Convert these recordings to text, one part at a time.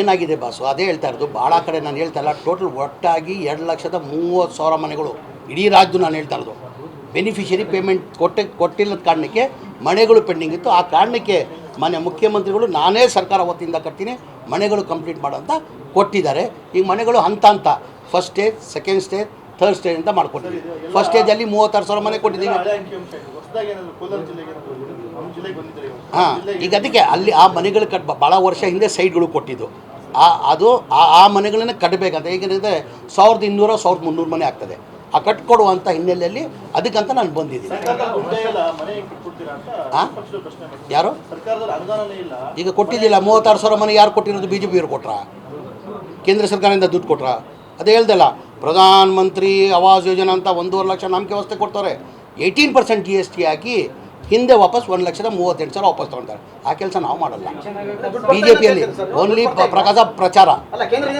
ಏನಾಗಿದೆ ಬಾಸು? ಅದೇ ಹೇಳ್ತಾ ಇರೋದು, ಭಾಳ ಕಡೆ ನಾನು ಹೇಳ್ತಾ ಇಲ್ಲ ಟೋಟಲ್ ಒಟ್ಟಾಗಿ ಎರಡು ಲಕ್ಷದ ಮೂವತ್ತು ಸಾವಿರ ಮನೆಗಳು, ಇಡೀ ರಾಜ್ಯ ನಾನು ಹೇಳ್ತಾ ಇರೋದು. ಬೆನಿಫಿಷರಿ ಪೇಮೆಂಟ್ ಕೊಟ್ಟೆ, ಕೊಟ್ಟಿಲ್ಲದ ಕಾರಣಕ್ಕೆ ಮನೆಗಳು ಪೆಂಡಿಂಗ್ ಇತ್ತು. ಆ ಕಾರಣಕ್ಕೆ ಮನೆ, ಮುಖ್ಯಮಂತ್ರಿಗಳು ನಾನೇ ಸರ್ಕಾರ ವತಿಯಿಂದ ಕಟ್ತೀನಿ, ಮನೆಗಳು ಕಂಪ್ಲೀಟ್ ಮಾಡೋಂತ ಕೊಟ್ಟಿದ್ದಾರೆ. ಈಗ ಮನೆಗಳು ಹಂತ ಹಂತ first stage second stage third stage ಅಂತ ಮಾಡ್ಕೊಟ್ಟಿದ್ದೀವಿ ಫಸ್ಟ್ ಸ್ಟೇಜಲ್ಲಿ ಮೂವತ್ತಾರು ಸಾವಿರ ಮನೆ ಕೊಟ್ಟಿದ್ದೀವಿ. ಹಾಂ ಈಗ ಅದಕ್ಕೆ ಅಲ್ಲಿ ಆ ಮನೆಗಳು ಕಟ್ ಭಾಳ ವರ್ಷ ಹಿಂದೆ ಸೈಡ್ಗಳು ಕೊಟ್ಟಿದ್ದು. ಆ ಅದು ಆ ಆ ಮನೆಗಳನ್ನೇ ಕಟ್ಟಬೇಕಂತ ಏಕೆಂದರೆ ಸಾವಿರದ ಇನ್ನೂರು ಸಾವಿರದ ಮುನ್ನೂರು ಮನೆ ಆಗ್ತದೆ. ಆ ಕಟ್ಕೊಡುವಂಥ ಹಿನ್ನೆಲೆಯಲ್ಲಿ ಅದಕ್ಕಂತ ನಾನು ಬಂದಿದ್ದೀನಿ. ಹಾಂ. ಯಾರು? ಈಗ ಕೊಟ್ಟಿದ್ದಿಲ್ಲ ಮೂವತ್ತಾರು ಸಾವಿರ ಮನೆ ಯಾರು ಕೊಟ್ಟಿರೋದು? ಬಿ ಜೆ ಪಿಯವ್ರು ಕೊಟ್ರಾ? ಕೇಂದ್ರ ಸರ್ಕಾರದಿಂದ ದುಡ್ಡು ಕೊಟ್ರಾ? ಅದೇ ಹೇಳ್ದಲ್ಲ ಪ್ರಧಾನ ಮಂತ್ರಿ ಆವಾಸ್ ಯೋಜನೆ ಅಂತ ಒಂದೂವರೆ ಲಕ್ಷ ನಂಬಿಕೆ ವ್ಯವಸ್ಥೆ ಕೊಡ್ತಾರೆ. Eighteen percent G S T ಹಾಕಿ ಹಿಂದೆ ವಾಪಸ್ ಒಂದು ಲಕ್ಷದ ಮೂವತ್ತೆಂಟು ಸಾವಿರ ವಾಪಸ್ ತೊಗೊಳ್ತಾರೆ ಆ ಕೆಲಸ ನಾವು ಮಾಡಲ್ಲ. ಬಿ ಜೆ ಪಿಯಲ್ಲಿ ಓನ್ಲಿ ಪ್ರಕಾಶ ಪ್ರಚಾರ.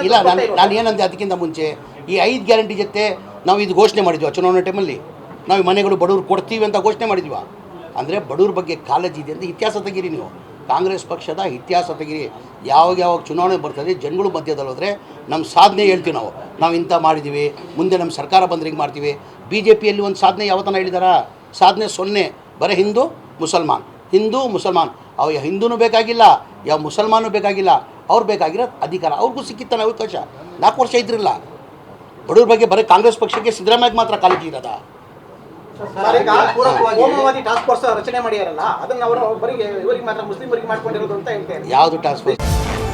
ಇಲ್ಲ ನಾನು ನಾನು ಏನಂದೆ ಅದಕ್ಕಿಂತ ಮುಂಚೆ ಈ ಐದು ಗ್ಯಾರಂಟಿ ಜೊತೆ ನಾವು ಇದು ಘೋಷಣೆ ಮಾಡಿದ್ವಿ ಚುನಾವಣೆ ಟೈಮಲ್ಲಿ ನಾವು ಈ ಮನೆಗಳು ಬಡವ್ರು ಕೊಡ್ತೀವಿ ಅಂತ ಘೋಷಣೆ ಮಾಡಿದ್ವಿ. ಅಂದರೆ ಬಡವ್ರ ಬಗ್ಗೆ ಕಾಳಜಿ ಇದೆ ಅಂತ ಇತಿಹಾಸ ತೆಗೀರಿ ನೀವು. ಕಾಂಗ್ರೆಸ್ ಪಕ್ಷದ ಇತಿಹಾಸ ತೆಗಿರಿ ಯಾವಾಗ ಯಾವಾಗ ಚುನಾವಣೆ ಬರ್ತದೆ, ಜನಗಳು ಮಧ್ಯದಲ್ಲಿ ಹೋದರೆ ನಮ್ಮ ಸಾಧನೆ ಹೇಳ್ತೀವಿ ನಾವು. ನಾವು ಇಂಥ ಮಾಡಿದ್ದೀವಿ ಮುಂದೆ ನಮ್ಮ ಸರ್ಕಾರ ಬಂದ್ರೆ ಹಿಂಗೆ ಮಾಡ್ತೀವಿ. ಬಿ ಜೆ ಪಿಯಲ್ಲಿ ಒಂದು ಸಾಧನೆ ಯಾವತ್ತನ ಹೇಳಿದಾರ? ಸಾಧನೆ ಸೊನ್ನೆ, ಬರೇ ಹಿಂದೂ, ಮುಸಲ್ಮಾನ್. ಹಿಂದೂ, ಮುಸಲ್ಮಾನ್. ಅವ ಹಿಂದೂನೂ ಬೇಕಾಗಿಲ್ಲ ಯಾವ ಮುಸಲ್ಮಾನೂ ಬೇಕಾಗಿಲ್ಲ, ಅವ್ರು ಬೇಕಾಗಿರೋ ಅಧಿಕಾರ, ಅವ್ರಿಗೂ ಸಿಕ್ಕಿತ್ತಾನೆ ಅವಕಾಶ. ನಾಲ್ಕು ವರ್ಷ ಇದ್ರಲ್ಲ. ಬಡವ್ರ ಬಗ್ಗೆ ಬರೀ ಕಾಂಗ್ರೆಸ್ ಪಕ್ಷಕ್ಕೆ ಸಿದ್ದರಾಮಯ್ಯ ಮಾತ್ರ ಕಾಳಜಿ ಇರೋದಾ ಈಗ ಟಾಸ್ಕ್ ಫೋರ್ಸ್ ರಚನೆ ಮಾಡಿಯಾರಲ್ಲ ಅದನ್ನ ಅವರು ಬರೀ ಇವರಿಗೆ ಮಾತ್ರ ಮುಸ್ಲಿಮರಿಗೆ ಮಾಡ್ಕೊಂಡಿರೋದು ಅಂತ ಹೇಳ್ತಾರೆ ಯಾವ್ದು ಟಾಸ್ಕ್ ಫೋರ್ಸ್